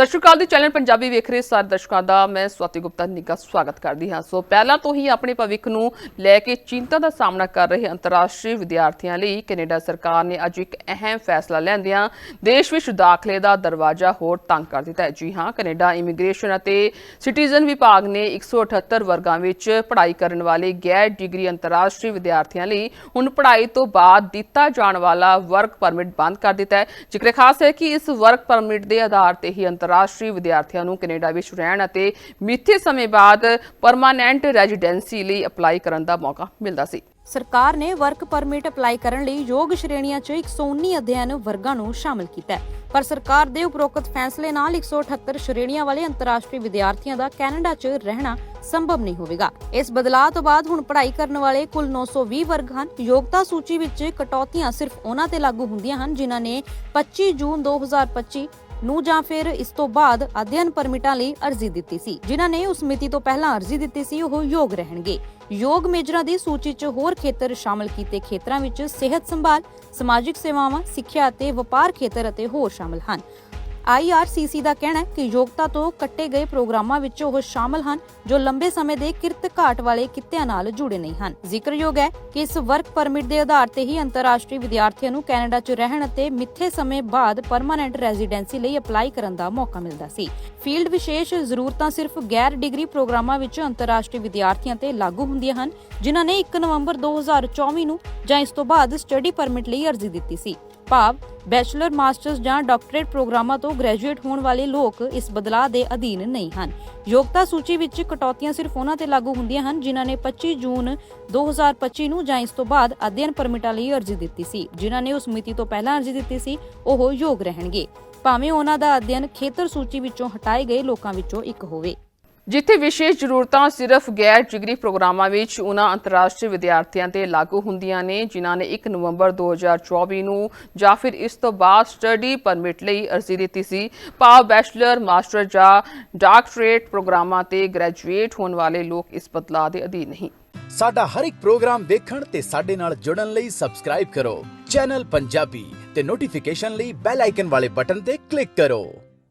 ਸਤਿ ਸ਼੍ਰੀ ਅਕਾਲ ਦੀ ਚੈਨਲ ਪੰਜਾਬੀ ਵੇਖ ਰਹੇ ਸਾਰੇ ਦਰਸ਼ਕਾਂ ਦਾ, ਮੈਂ ਸਵਾਤੀ ਗੁਪਤਾ ਨਿੱਘਾ ਸਵਾਗਤ ਕਰਦੀ ਹਾਂ। ਸੋ ਪਹਿਲਾਂ ਤੋਂ ਹੀ ਆਪਣੇ ਭਵਿੱਖ ਨੂੰ ਲੈ ਕੇ ਚਿੰਤਾ ਦਾ ਸਾਹਮਣਾ ਕਰ ਰਹੇ ਅੰਤਰਰਾਸ਼ਟਰੀ ਵਿਦਿਆਰਥੀਆਂ ਲਈ ਕੈਨੇਡਾ ਸਰਕਾਰ ਨੇ ਅੱਜ ਇੱਕ ਅਹਿਮ ਫੈਸਲਾ ਲੈਂਦਿਆਂ ਦੇਸ਼ ਵਿੱਚ ਦਾਖਲੇ ਦਾ ਦਰਵਾਜ਼ਾ ਹੋਰ ਤੰਗ ਕਰ ਦਿੱਤਾ ਹੈ। ਜੀ ਹਾਂ, ਕੈਨੇਡਾ ਇਮੀਗ੍ਰੇਸ਼ਨ ਅਤੇ ਸਿਟੀਜ਼ਨ ਵਿਭਾਗ ਨੇ 178 ਵਰਗਾਂ ਵਿੱਚ ਪੜ੍ਹਾਈ ਕਰਨ ਵਾਲੇ ਗੈਰ ਡਿਗਰੀ ਅੰਤਰਰਾਸ਼ਟਰੀ ਵਿਦਿਆਰਥੀਆਂ ਲਈ ਹੁਣ ਪੜ੍ਹਾਈ ਤੋਂ ਬਾਅਦ ਦਿੱਤਾ ਜਾਣ ਵਾਲਾ ਵਰਕ ਪਰਮਿਟ ਬੰਦ ਕਰ ਦਿੱਤਾ ਹੈ। ਜ਼ਿਕਰ ਖਾਸ ਹੈ ਕਿ ਇਸ ਵਰਕ ਪਰਮਿਟ ਦੇ ਆਧਾਰ ਤੇ ਹੀ ਅੰਤਰ ਅੰਤਰਰਾਸ਼ਟਰੀ ਵਿਦਿਆਰਥੀਆਂ ਨੂੰ ਕੈਨੇਡਾ ਵਿੱਚ ਰਹਿਣ ਅਤੇ ਮਿੱਥੇ ਸਮੇਂ ਬਾਅਦ ਪਰਮਾਨੈਂਟ ਰੈਜ਼ੀਡੈਂਸੀ ਲਈ ਅਪਲਾਈ ਕਰਨ ਦਾ ਮੌਕਾ ਮਿਲਦਾ ਸੀ। ਸਰਕਾਰ ਨੇ ਵਰਕ ਪਰਮਿਟ ਅਪਲਾਈ ਕਰਨ ਲਈ ਯੋਗ ਸ਼੍ਰੇਣੀਆਂ 'ਚ 119 ਅਧਿਐਨ ਵਰਗਾਂ ਨੂੰ ਸ਼ਾਮਲ ਕੀਤਾ ਹੈ। ਪਰ ਸਰਕਾਰ ਦੇ ਉਪਰੋਕਤ ਫੈਸਲੇ ਨਾਲ 178 ਸ਼੍ਰੇਣੀਆਂ ਵਾਲੇ ਅੰਤਰਰਾਸ਼ਟਰੀ ਵਿਦਿਆਰਥੀਆਂ ਦਾ ਕੈਨੇਡਾ 'ਚ ਰਹਿਣਾ ਸੰਭਵ ਨਹੀਂ ਹੋਵੇਗਾ। ਇਸ ਬਦਲਾਅ ਤੋਂ ਬਾਅਦ ਹੁਣ ਪੜ੍ਹਾਈ ਕਰਨ ਵਾਲੇ ਕੁੱਲ 920 ਵਰਗ ਹਨ। ਯੋਗਤਾ ਸੂਚੀ ਵਿੱਚ ਕਟੌਤੀਆਂ ਸਿਰਫ ਉਹਨਾਂ ਤੇ ਲਾਗੂ ਹੁੰਦੀਆਂ ਹਨ ਜਿਨ੍ਹਾਂ ਨੇ 25 ਜੂਨ 2025 ਨੂੰ ਜਾਂ ਫਿਰ ਇਸ ਤੋਂ ਬਾਅਦ ਅਧਿਐਨ ਪਰਮਿਟਾਂ ਲਈ ਅਰਜ਼ੀ ਦਿੱਤੀ ਸੀ। ਜਿਨ੍ਹਾਂ ਨੇ ਉਸ ਮਿਤੀ ਤੋਂ ਪਹਿਲਾਂ ਅਰਜ਼ੀ ਦਿੱਤੀ ਸੀ, ਉਹ ਯੋਗ ਰਹਿਣਗੇ। ਯੋਗ ਮੇਜਰਾਂ ਦੀ ਸੂਚੀ 'ਚ ਹੋਰ ਖੇਤਰ ਸ਼ਾਮਲ ਕੀਤੇ ਖੇਤਰਾਂ ਵਿੱਚ ਸਿਹਤ ਸੰਭਾਲ, ਸਮਾਜਿਕ ਸੇਵਾਵਾਂ, ਸਿੱਖਿਆ ਅਤੇ ਵਪਾਰ ਖੇਤਰ ਅਤੇ ਹੋਰ ਸ਼ਾਮਲ ਹਨ। IRCC ਦਾ ਕਹਿਣਾ ਹੈ ਕਿ ਯੋਗਤਾ ਤੋਂ ਕੱਟੇ ਗਏ ਪ੍ਰੋਗਰਾਮਾਂ ਵਿੱਚ ਉਹ ਸ਼ਾਮਲ ਹਨ ਜੋ ਲੰਬੇ ਸਮੇਂ ਦੇ ਕਿਰਤ ਘਾਟ ਵਾਲੇ ਕਿੱਤਿਆਂ ਨਾਲ ਜੁੜੇ ਨਹੀਂ ਹਨ। ਜ਼ਿਕਰਯੋਗ ਹੈ ਕਿ ਇਸ ਵਰਕ ਪਰਮਿਟ ਦੇ ਆਧਾਰ ਤੇ ਹੀ ਅੰਤਰਰਾਸ਼ਟਰੀ ਵਿਦਿਆਰਥੀਆਂ ਨੂੰ ਕੈਨੇਡਾ 'ਚ ਰਹਿਣ ਅਤੇ ਮਿੱਥੇ ਸਮੇਂ ਬਾਅਦ ਪਰਮਾਨੈਂਟ ਰੈਜ਼ੀਡੈਂਸੀ ਲਈ ਅਪਲਾਈ ਕਰਨ ਦਾ ਮੌਕਾ ਮਿਲਦਾ ਸੀ। ਫੀਲਡ ਵਿਸ਼ੇਸ਼ ਜ਼ਰੂਰਤਾਂ ਸਿਰਫ ਗੈਰ ਡਿਗਰੀ ਪ੍ਰੋਗਰਾਮਾਂ ਵਿੱਚ ਅੰਤਰਰਾਸ਼ਟਰੀ ਵਿਦਿਆਰਥੀਆਂ ਤੇ ਲਾਗੂ ਹੁੰਦੀਆਂ ਹਨ, ਜਿਨ੍ਹਾਂ ਨੇ 1 ਨਵੰਬਰ 2024 ਨੂੰ ਜਾਂ ਇਸ ਤੋਂ ਬਾਅਦ ਸਟੱਡੀ ਪਰਮਿਟ ਲਈ ਅਰਜ਼ੀ ਦਿੱਤੀ ਸੀ। ਭਾਵ ਬੈਚਲਰ ਮਾਸਟਰਸ ਜਾਂ ਡਾਕਟਰੇਟ ਪ੍ਰੋਗਰਾਮਾਂ ਤੋਂ ਗ੍ਰੈਜੂਏਟ ਹੋਣ ਵਾਲੇ ਲੋਕ ਇਸ ਬਦਲਾਅ ਦੇ ਅਧੀਨ ਨਹੀਂ ਹਨ। ਯੋਗਤਾ ਸੂਚੀ ਵਿੱਚ ਕਟੌਤੀਆਂ ਸਿਰਫ ਉਹਨਾਂ ਤੇ ਲਾਗੂ ਹੁੰਦੀਆਂ ਹਨ ਜਿਨ੍ਹਾਂ ਨੇ 25 ਜੂਨ 2025 ਨੂੰ ਜਾਂ ਇਸ ਤੋਂ ਬਾਅਦ ਅਧਿਐਨ ਪਰਮਿਟਾਂ ਲਈ ਅਰਜ਼ੀ ਦਿੱਤੀ ਸੀ। ਜਿਨ੍ਹਾਂ ਨੇ ਉਸ ਮਿਤੀ ਤੋਂ ਪਹਿਲਾਂ ਅਰਜ਼ੀ ਦਿੱਤੀ ਸੀ, ਉਹ ਯੋਗ ਰਹਿਣਗੇ। ਭਾਵੇਂ ਉਹਨਾਂ ਦਾ ਅਧਿਐਨ ਖੇਤਰ ਸੂਚੀ ਵਿੱਚੋਂ ਹਟਾਏ ਗਏ ਲੋਕਾਂ ਵਿੱਚੋਂ ਇੱਕ ਹੋਵੇ। ਜਿੱਥੇ ਵਿਸ਼ੇਸ਼ ਜ਼ਰੂਰਤਾਂ ਸਿਰਫ ਗੈਰ ਜਿਗਰੀ ਪ੍ਰੋਗਰਾਮਾਂ ਵਿੱਚ ਉਹਨਾਂ ਅੰਤਰਰਾਸ਼ਟਰੀ ਵਿਦਿਆਰਥੀਆਂ ਤੇ ਲਾਗੂ ਹੁੰਦੀਆਂ ਨੇ, ਜਿਨ੍ਹਾਂ ਨੇ 1 ਨਵੰਬਰ 2024 ਨੂੰ ਜਾਂ ਫਿਰ ਇਸ ਤੋਂ ਬਾਅਦ ਸਟੱਡੀ ਪਰਮਿਟ ਲਈ ਅਰਜ਼ੀ ਦਿੱਤੀ ਸੀ। ਭਾਵ ਬੈਚਲਰ, ਮਾਸਟਰ ਜਾਂ ਡਾਕਟਰੇਟ ਪ੍ਰੋਗਰਾਮਾਂ ਤੇ ਗ੍ਰੈਜੂਏਟ ਹੋਣ ਵਾਲੇ ਲੋਕ ਇਸ ਬਦਲਾਅ ਦੇ ਅਧੀਨ ਨਹੀਂ। ਸਾਡਾ ਹਰ ਇੱਕ ਪ੍ਰੋਗਰਾਮ ਦੇਖਣ ਤੇ ਸਾਡੇ ਨਾਲ ਜੁੜਨ ਲਈ ਸਬਸਕ੍ਰਾਈਬ ਕਰੋ। ਚੈਨਲ ਪੰਜਾਬੀ ਤੇ ਨੋਟੀਫਿਕੇਸ਼ਨ ਲਈ ਬੈਲ ਆਈਕਨ ਵਾਲੇ ਬਟਨ ਤੇ ਕਲਿੱਕ ਕਰੋ।